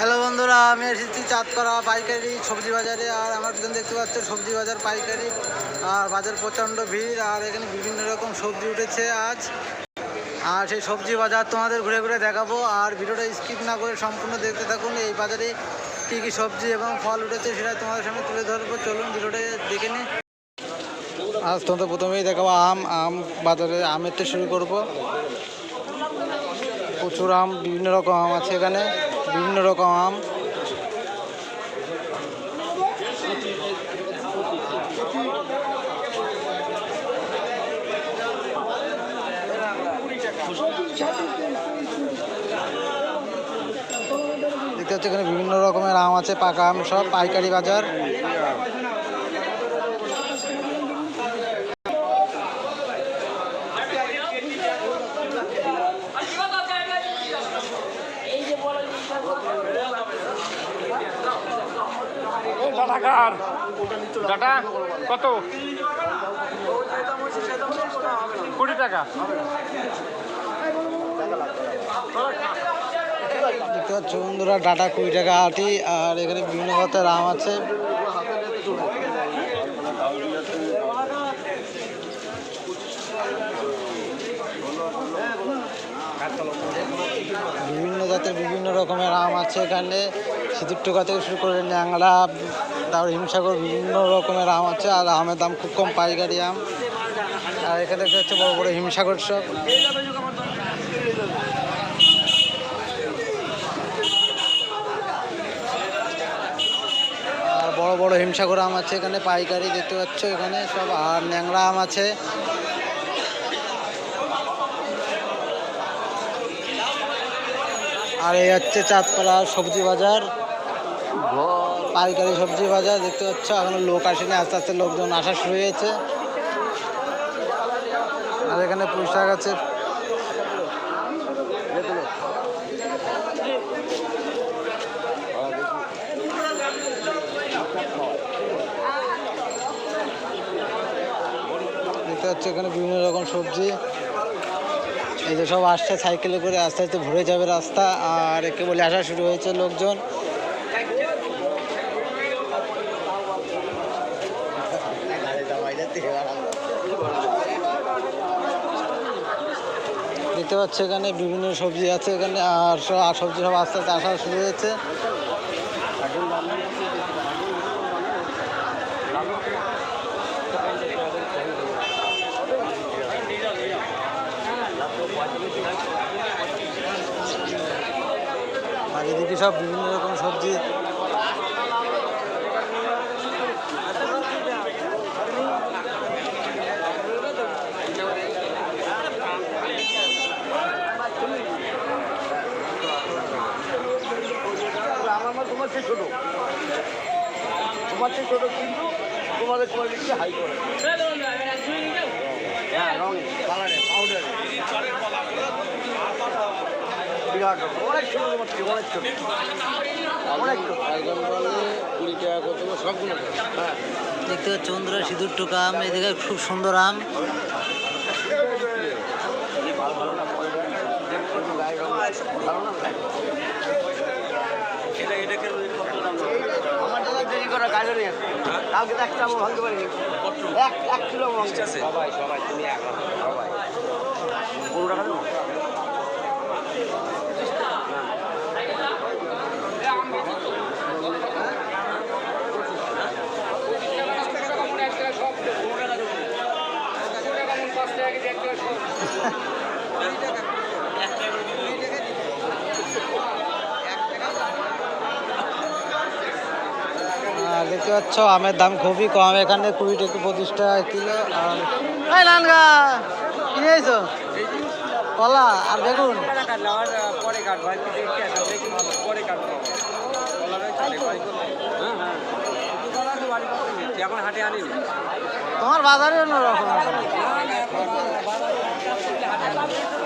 Hello বন্ধুরা, আমি এসেছি চাঁদপাড়া পাইকারি সবজি বাজারে, আর আমার পিছনে দেখতে পাচ্ছেন সবজি বাজার পাইকারি, আর বাজার প্রচণ্ড ভিড়, আর এখানে বিভিন্ন রকম সবজি উঠেছে আজ। আর সেই সবজি বাজার তোমাদের ঘুরে ঘুরে দেখাবো, আর ভিডিওটা স্কিপ না করে সম্পূর্ণ দেখতে থাকুন, এই বাজারে কী কী সবজি এবং ফল উঠেছে সেটা তোমাদের সামনে তুলে ধরবো। চলুন ভিডিওটা দেখে নিই। আজ তোমাদের প্রথমেই দেখাবো আম আম বাজারে আমের তো শুরু করব। প্রচুর আম, বিভিন্ন রকম আম আছে এখানে। বিভিন্ন রকম আম। দেখতে হচ্ছে এখানে বিভিন্ন রকমের আম আছে, পাকা আম সব, পাইকারি বাজার। কার ডাটা কত? কুড়ি টাকা। দেখতে পাচ্ছ বন্ধুরা, ডাটা কুড়ি টাকা আটি আর এখানে বিভিন্ন জাতের আম আছে। বিভিন্ন জাতের বিভিন্ন রকমের আম আছে এখানে। সিঁদুর টোকা থেকে শুরু করে ন্যাংলা তারপর হিমসাগর বিভিন্ন রকমের আম আছে, আর আমের দাম খুব কম, পাইকারি আম। আর এখানে দেখতে হচ্ছে বড় বড় হিমসাগর সব আর বড় বড় হিমসাগর আম আছে এখানে, পাইকারি দেখতে পাচ্ছ এখানে, সব আর ন্যাংরা আম আছে। আর এই হচ্ছে চাঁদপাড়া সবজি বাজার। পাইকারি সবজি বাজার, দেখতে পাচ্ছ, এখনও লোক আসেনি, আস্তে আস্তে লোকজন আসা শুরু হয়েছে। আর এখানে পুঁইশাক আছে। দেখতে এখানে বিভিন্ন রকম সবজি। এই যে সব আসছে, সাইকেলে করে আস্তে আস্তে ভরে যাবে রাস্তা, আর একে বলে আসা শুরু হয়েছে লোকজন। দেখতে পাচ্ছ এখানে বিভিন্ন সবজি আছে এখানে, আর সব আর সবজি সব আস্তে আস্তে আসা শুরু হয়েছে। এদিকে সব বিভিন্ন রকম সবজি। তোমার কিন্তু তোমাদের কোয়ালিটি হাই করে। হ্যাঁ রঙে কালারে পাউডারে বিরাট রকম। অনেক ছোটো তোমার থেকে অনেক ছোটো। অনেক ছোটো। কুড়ি টাকা কত সবগুলো হ্যাঁ দেখতে পাচ্ছ বন্ধুরা সিঁদুর টোকা আম এদিকে খুব সুন্দর আম। ভালো না। দেরি গাড়ি নিয়ে কালকে তো একটা আমার ভাঙতে পারিনি। এক এক কিলো ভাঙছে সবাই সবাই তুমি সবাই। পনেরো টাকা দেবো? আর দেখতে পাচ্ছ, আমের দাম খুবই কম। এখানে কুড়ি টাকা পঁচিশ টাকা কিলো। আর লানগা কি নিয়েছো কলা, আর বেগুন? তোমার বাজারে অন্যরকম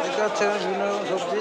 দেখতে পাচ্ছ, বিভিন্ন সবজি।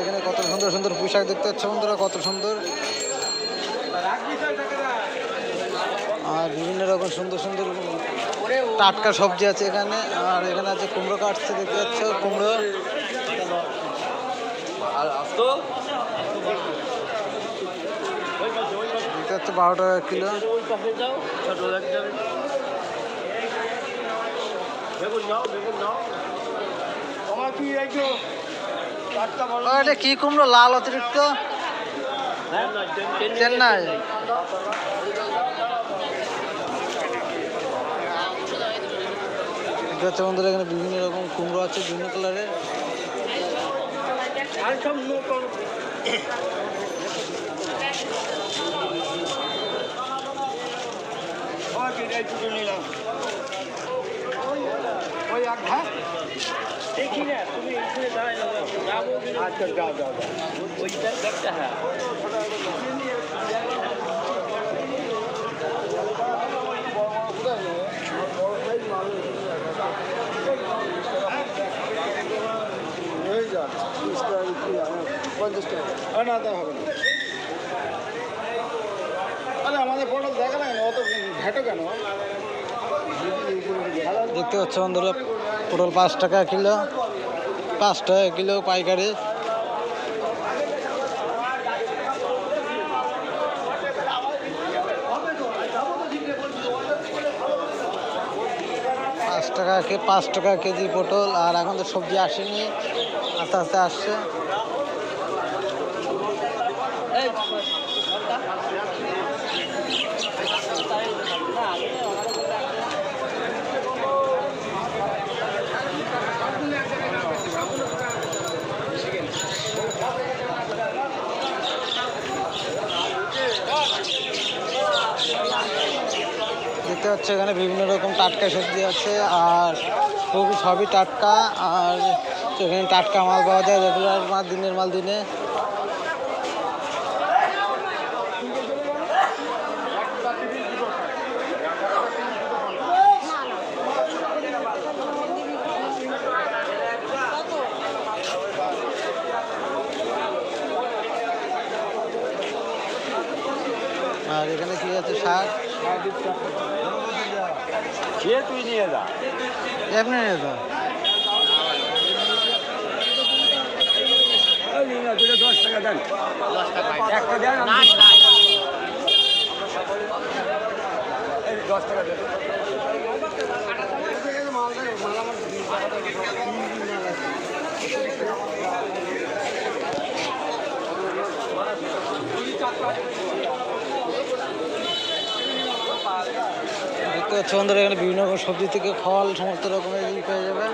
এখানে কত সুন্দর সুন্দর পোশাক দেখতে পাচ্ছ বন্ধুরা কত সুন্দর। আর বিভিন্ন রকম সুন্দর সুন্দর টাটকা সবজি আছে এখানে আর এখানে আছে কুমড়ো কাটছে দেখতে পাচ্ছ কুমড়ো। দেখতে পাচ্ছ বারো টাকা কিলো ও, এটা কি কুমড়ো? লাল অতিরিক্ত? চেন্নাই। দেখতে বন্ধুরা এখানে বিভিন্ন রকম কুমড়ো আছে বিভিন্ন কালারের। আচ্ছা যাও যাও পঞ্চাশ টাকা না তা হবে না। আরে আমাদের পটল দেখা না অত ঘাটো কেন? দেখতে পাচ্ছ বন্ধুরা পটল পাঁচ টাকা কিলো, পাঁচ টাকা কিলো পাইকারি। পাঁচ টাকা পাঁচ টাকা কেজি পটল, আর এখন তো সবজি আসেনি, আস্তে আস্তে আসছে। দেখতে পাচ্ছ এখানে বিভিন্ন রকম টাটকা সবজি আছে, আর খুবই সবই টাটকা, আর এখানে টাটকা মাল পাওয়া যায় রেগুলার মাল দিনের মাল দিনে আর এখানে কি আছে শাক খেয়ে তুই নিয়ে যা। এমনি নিয়ে তো দশ টাকা দেন। একটা দেন এই দশ টাকা দেন। দেখতে পাচ্ছি বন্ধুরা এখানে বিভিন্ন রকম সবজি থেকে ফল সমস্ত রকমের পেয়ে যাবে।